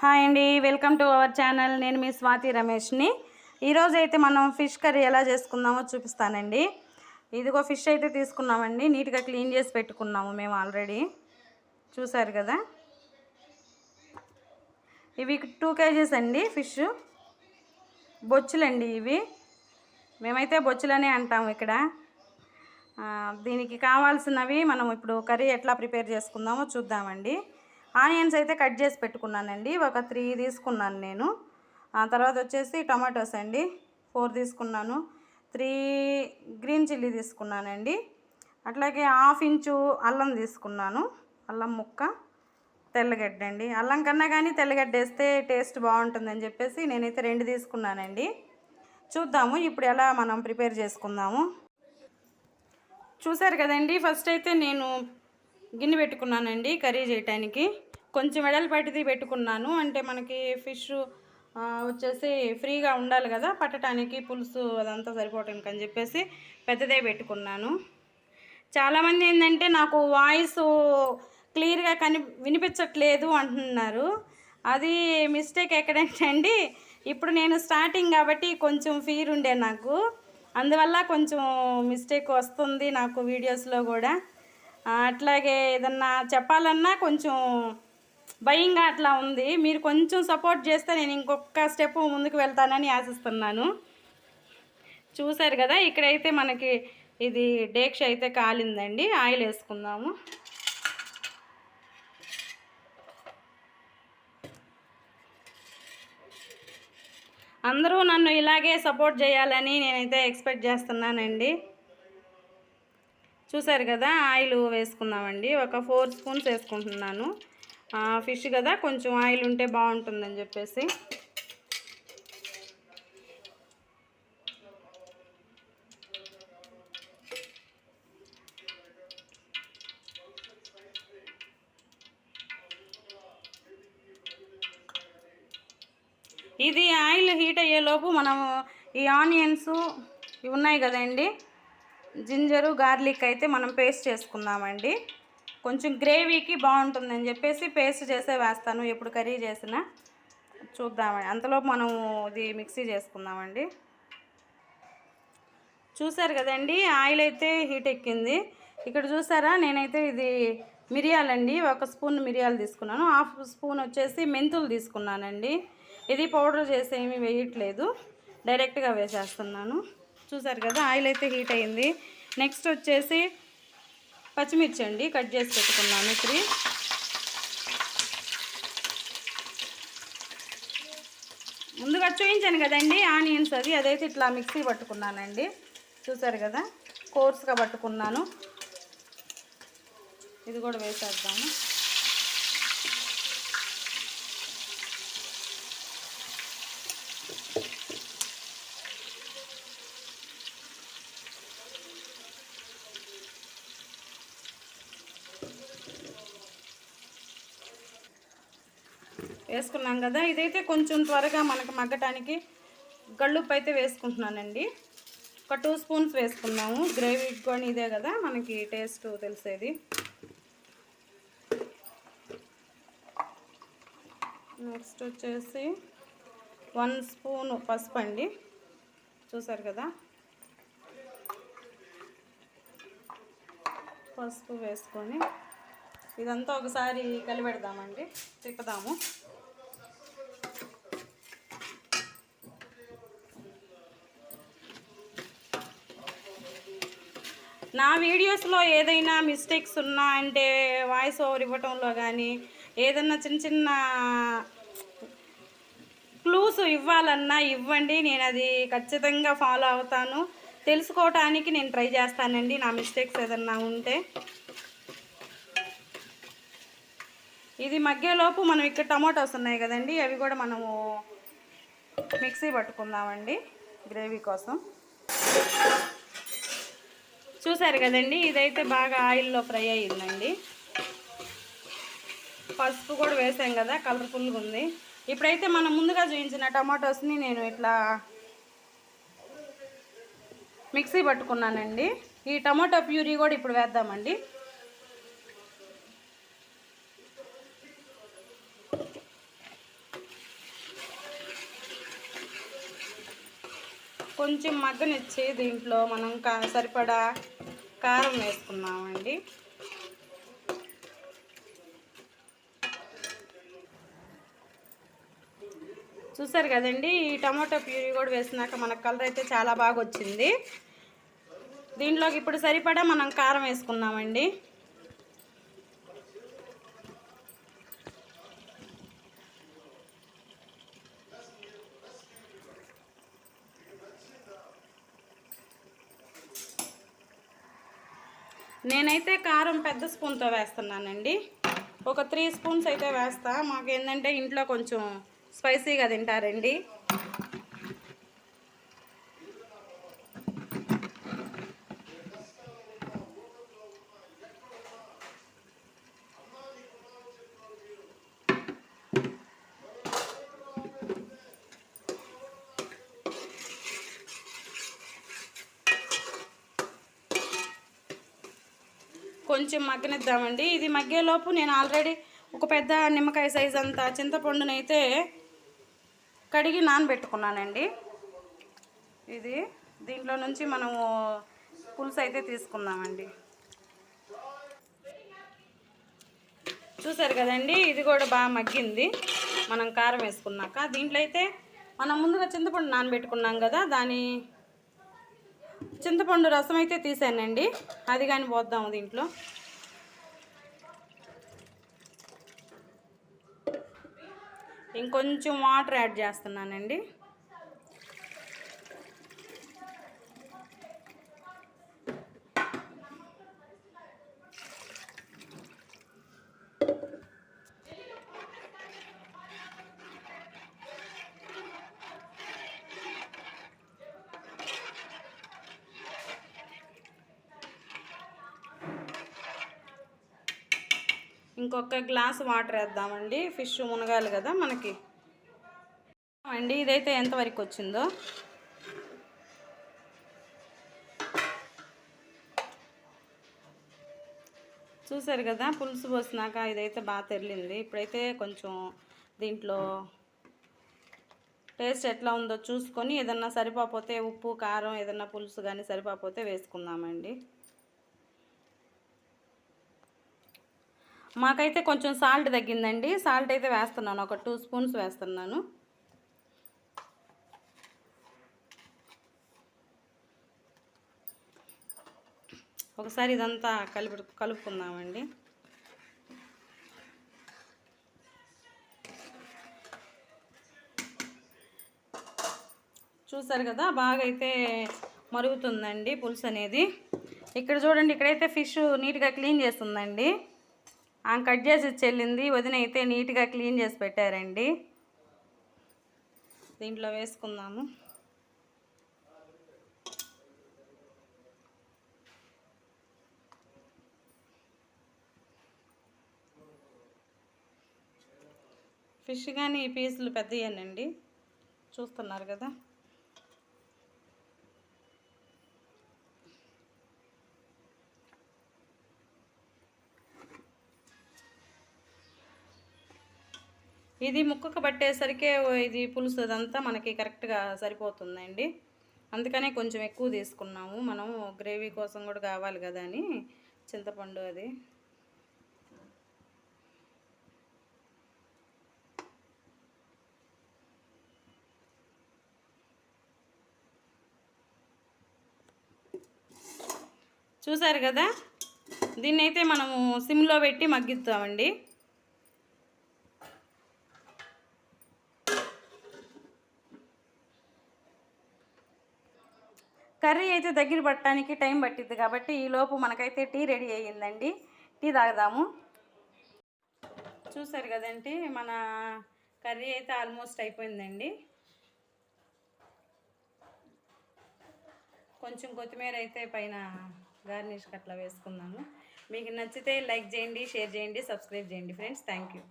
Hi అండి welcome to our channel. నేను మీ స్వాతి రమేష్ని. ఈరోజు అయితే మనం ఫిష్ కర్రీ ఎలా చేసుకుందామో చూపిస్తానండి. ఇదిగో ఫిష్ అయితే తీసుకున్నామండి. నీట్గా క్లీన్ చేసి పెట్టుకున్నాము మేము ఆల్రెడీ. చూసారు కదా? ఇవి టూ కేజీస్ అండి ఫిష్. బొచ్చులండి ఇవి. మేమైతే బొచ్చులనే అంటాము ఇక్కడ. దీనికి కావాల్సినవి మనం ఇప్పుడు కర్రీ ఎట్లా ప్రిపేర్ చేసుకుందామో చూద్దామండి. ఆనియన్స్ అయితే కట్ చేసి పెట్టుకున్నానండి. ఒక త్రీ తీసుకున్నాను నేను. ఆ తర్వాత వచ్చేసి టమాటోస్ అండి. ఫోర్ తీసుకున్నాను. త్రీ గ్రీన్ చిల్లీ తీసుకున్నానండి. అట్లాగే హాఫ్ ఇంచు అల్లం తీసుకున్నాను. అల్లం ముక్క తెల్లగడ్డ అండి. అల్లం కన్నా కానీ తెల్లగడ్డ వేస్తే టేస్ట్ బాగుంటుందని చెప్పేసి నేనైతే రెండు తీసుకున్నానండి. చూద్దాము ఇప్పుడు ఎలా మనం ప్రిపేర్ చేసుకుందాము. చూసారు కదండి ఫస్ట్ అయితే నేను గిన్నె పెట్టుకున్నానండి కర్రీ చేయటానికి. కొంచెం వెడల్పాటిది పెట్టుకున్నాను. అంటే మనకి ఫిష్ వచ్చేసి ఫ్రీగా ఉండాలి కదా పట్టడానికి పులుసు అదంతా సరిపోవటానికి అని చెప్పేసి పెద్దదే పెట్టుకున్నాను. చాలామంది ఏంటంటే నాకు వాయిస్ క్లియర్గా కని వినిపించట్లేదు అంటున్నారు. అది మిస్టేక్ ఎక్కడంటే అండి ఇప్పుడు నేను స్టార్టింగ్ కాబట్టి కొంచెం ఫీర్ ఉండే నాకు. అందువల్ల కొంచెం మిస్టేక్ వస్తుంది నాకు వీడియోస్లో కూడా. అట్లాగే ఏదన్నా చెప్పాలన్నా కొంచెం భయంగా అట్లా ఉంది. మీరు కొంచెం సపోర్ట్ చేస్తే నేను ఇంకొక స్టెప్ ముందుకు వెళ్తానని ఆశిస్తున్నాను. చూశారు కదా ఇక్కడైతే మనకి ఇది డేక్ష అయితే కాలిందండి. ఆయిల్ వేసుకుందాము. అందరూ నన్ను ఇలాగే సపోర్ట్ చేయాలని నేనైతే ఎక్స్పెక్ట్ చేస్తున్నానండి. చూసారు కదా ఆయిల్ వేసుకుందామండి. ఒక ఫోర్ స్పూన్స్ వేసుకుంటున్నాను. ఫిష్ కదా కొంచెం ఆయిల్ ఉంటే బాగుంటుందని చెప్పేసి. ఇది ఆయిల్ హీట్ అయ్యేలోపు మనము ఈ ఆనియన్స్ ఇవి ఉన్నాయి కదండి జింజరు గార్లిక్ అయితే మనం పేస్ట్ చేసుకుందామండి. కొంచెం గ్రేవీకి బాగుంటుందని చెప్పేసి పేస్ట్ చేసే వేస్తాను ఎప్పుడు కర్రీ చేసినా. చూద్దామండి. అంతలోపు మనం ఇది మిక్సీ చేసుకుందామండి. చూసారు కదండి ఆయిల్ అయితే హీట్ ఎక్కింది. ఇక్కడ చూసారా నేనైతే ఇది మిరియాలండి ఒక స్పూన్ మిరియాలు తీసుకున్నాను. హాఫ్ స్పూన్ వచ్చేసి మెంతులు తీసుకున్నానండి. ఇది పౌడర్ చేసి ఏమీ వేయట్లేదు డైరెక్ట్గా వేసేస్తున్నాను. చూసారు కదా ఆయిల్ అయితే హీట్ అయింది నెక్స్ట్ వచ్చేసి పచ్చిమిర్చి అండి కట్ చేసి పెట్టుకున్నాను త్రీ ముందుగా చూపించాను కదండి ఆనియన్స్ అది అదైతే ఇట్లా మిక్సీ పట్టుకున్నానండి. చూసారు కదా కోర్స్గా పట్టుకున్నాను. ఇది కూడా వేసేద్దాము. వేసుకున్నాం కదా. ఇదైతే కొంచెం త్వరగా మనకు మగ్గటానికి గళ్ళుప్పు అయితే వేసుకుంటున్నానండి. ఒక టూ స్పూన్స్ వేసుకున్నాము. గ్రేవీ కానీ ఇదే కదా. మనకి టేస్ట్ తెలిసేది. నెక్స్ట్ వచ్చేసి వన్ స్పూన్ పసుపు అండి. చూసారు కదా? పసుపు వేసుకొని ఇదంతా ఒకసారి కలిపెడదామండి. తిప్పుదాము. నా వీడియోస్లో ఏదైనా మిస్టేక్స్ ఉన్నా అంటే వాయిస్ ఓవర్ ఇవ్వటంలో కానీ ఏదైనా చిన్న చిన్న క్లూస్ ఇవ్వాలన్నా ఇవ్వండి నేను అది ఖచ్చితంగా ఫాలో అవుతాను. తెలుసుకోవటానికి నేను ట్రై చేస్తానండి నా మిస్టేక్స్ ఏదన్నా ఉంటే. ఇది మగ్గేలోపు మనం ఇక్కడ టమాటోస్ ఉన్నాయి కదండి అవి కూడా మనము మిక్సీ పట్టుకుందామండి గ్రేవీ కోసం. చూసారు కదండి ఇదైతే బాగా ఆయిల్లో ఫ్రై అయ్యిందండి. పసుపు కూడా వేసాం కదా కలర్ఫుల్గా ఉంది. ఇప్పుడైతే మనం ముందుగా చూపించిన టమాటోస్ని నేను ఇట్లా మిక్సీ పట్టుకున్నానండి. ఈ టమాటో ప్యూరీ కూడా ఇప్పుడు వేద్దామండి. కొంచెం మగ్గనిచ్చి దీంట్లో మనం కా సరిపడా కారం వేసుకున్నామండి చూసారు కదండి ఈ టమాటో ప్యూరీ కూడా వేసినాక మనకు కలర్ అయితే చాలా బాగా వచ్చింది దీంట్లోకి ఇప్పుడు సరిపడా మనం కారం వేసుకున్నామండి నేనైతే కారం పెద్ద స్పూన్తో వేస్తున్నానండి. ఒక త్రీ స్పూన్స్ అయితే వేస్తా. మాకు ఏంటంటే ఇంట్లో కొంచెం స్పైసీగా తింటారండి. కొంచెం మగ్గనిద్దామండి. ఇది మగ్గేలోపు నేను ఆల్రెడీ ఒక పెద్ద నిమ్మకాయ సైజ్ అంత చింతపండునైతే కడిగి నానబెట్టుకున్నానండి. ఇది దీంట్లో నుంచి మనము పులుసు అయితే తీసుకుందామండి. చూసారు కదండి ఇది కూడా బాగా మగ్గింది. మనం కారం వేసుకున్నాక దీంట్లో అయితే మనం ముందుగా చింతపండు నానబెట్టుకున్నాం కదా దాని చింతపండు రసం అయితే తీసానండి. అది కానీ పోద్దాము దీంట్లో. ఇంకొంచెం వాటర్ యాడ్ చేస్తున్నానండి. ఇంకొక గ్లాస్ వాటర్ వేద్దామండి. ఫిష్ మునగాలి కదా మనకి. అండి ఇదైతే ఎంతవరకు వచ్చిందో? చూసారు కదా పులుసు పోసినాక ఇదైతే బాగా తెరిలింది. ఇప్పుడైతే కొంచెం దీంట్లో టేస్ట్ ఎట్లా ఉందో చూసుకొని ఏదన్నా సరిపోతే ఉప్పు కారం ఏదన్నా పులుసు కానీ సరిపోతే వేసుకుందామండి. మాకైతే కొంచెం సాల్ట్ తగ్గిందండి. సాల్ట్ అయితే వేస్తున్నాను. ఒక టూ స్పూన్స్ వేస్తున్నాను. ఒకసారి ఇదంతా కలిపి కలుపుకుందామండి. చూసారు కదా బాగా అయితే మరుగుతుందండి పులుసు అనేది ఇక్కడ చూడండి ఇక్కడైతే ఫిష్ నీట్గా క్లీన్ చేస్తుందండి. ఆమె కట్ చేసి చెల్లింది వదిన అయితే నీట్గా క్లీన్ చేసి పెట్టారండి. దీంట్లో వేసుకుందాము. ఫిష్ కానీ ఈ పీసులు పెద్దయ్యానండి. చూస్తున్నారు కదా. ఇది ముక్కకు పట్టేసరికి ఇది పులుసు అదంతా మనకి కరెక్ట్గా సరిపోతుందండి. అందుకనే కొంచెం ఎక్కువ తీసుకున్నాము. మనం గ్రేవీ కోసం కూడా కావాలి కదా అని చింతపండు అది. చూసారు కదా? దీన్ని అయితే మనము సిమ్లో పెట్టి మగ్గిస్తామండి. కర్రీ అయితే దగ్గర పట్టడానికి టైం పట్టిద్ది కాబట్టి ఈలోపు మనకైతే టీ రెడీ అయ్యిందండి. టీ తాగుదాము. చూసారు కదండి మన కర్రీ అయితే ఆల్మోస్ట్ అయిపోయిందండి. కొంచెం కొత్తిమీర అయితే పైన గార్నిష్కి అట్లా వేసుకుందాము మీకు నచ్చితే లైక్ చేయండి షేర్ చేయండి సబ్స్క్రైబ్ చేయండి ఫ్రెండ్స్. Thank you.